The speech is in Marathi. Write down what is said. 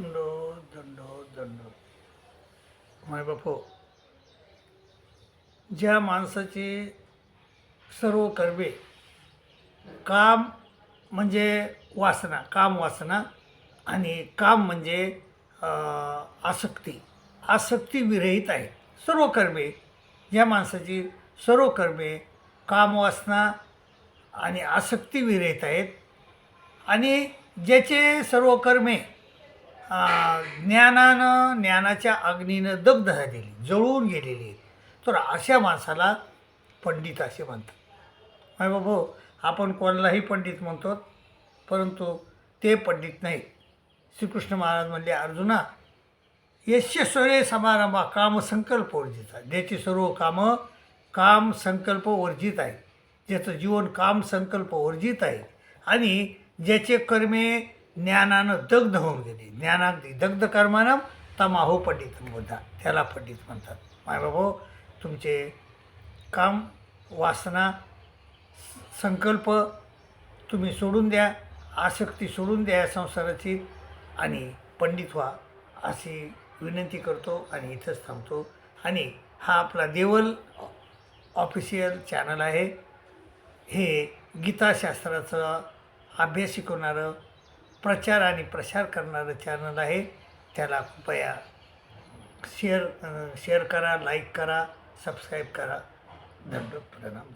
दंडो दंडो दंडो. माय बापो ज्या माणसाचे सर्व कर्मे काम म्हणजे वासना काम वासना आणि काम म्हणजे आसक्ती. आसक्ती विरहित आहे. सर्व कर्मे ज्या माणसाची सर्व कर्मे काम वासना आणि आसक्ती विरहित आहेत आणि ज्याचे सर्व कर्मे ज्ञानानं ज्ञानाच्या अग्नीनं दग्ध झालेली जळून गेलेली आहेत तर अशा माणसाला पंडित असे म्हणतात. माय बाबू आपण कोणालाही पंडित म्हणतो परंतु ते पंडित नाहीत. श्रीकृष्ण महाराज म्हणले अर्जुना यशस्वरे समारंभा कामसंकल्प वर्जित. आहे ज्याची सर्व कामं काम संकल्प वर्जित आहे ज्याचं जीवन काम संकल्प वर्जित आहे. आणि ज्याचे कर्मे ज्ञानानं दग्ध होऊन गेले. ज्ञाना दग्ध कर्मानं तमाहो पंडित म्हणतात त्याला पंडित म्हणतात. मायबाबो तुमचे काम वासना संकल्प तुम्ही सोडून द्या आसक्ती सोडून द्या संसाराची आणि पंडित व्हा अशी विनंती करतो आणि इथंच थांबतो. आणि हा आपला देवल ऑफिशियल चॅनल आहे. हे गीताशास्त्राचा अभ्यास शिकवणारं प्रचार आणि प्रसार करणारं चॅनल आहे. त्याला कृपया शेअर शेअर करा लाईक करा सबस्क्राईब करा. धन्यवाद. प्रणाम.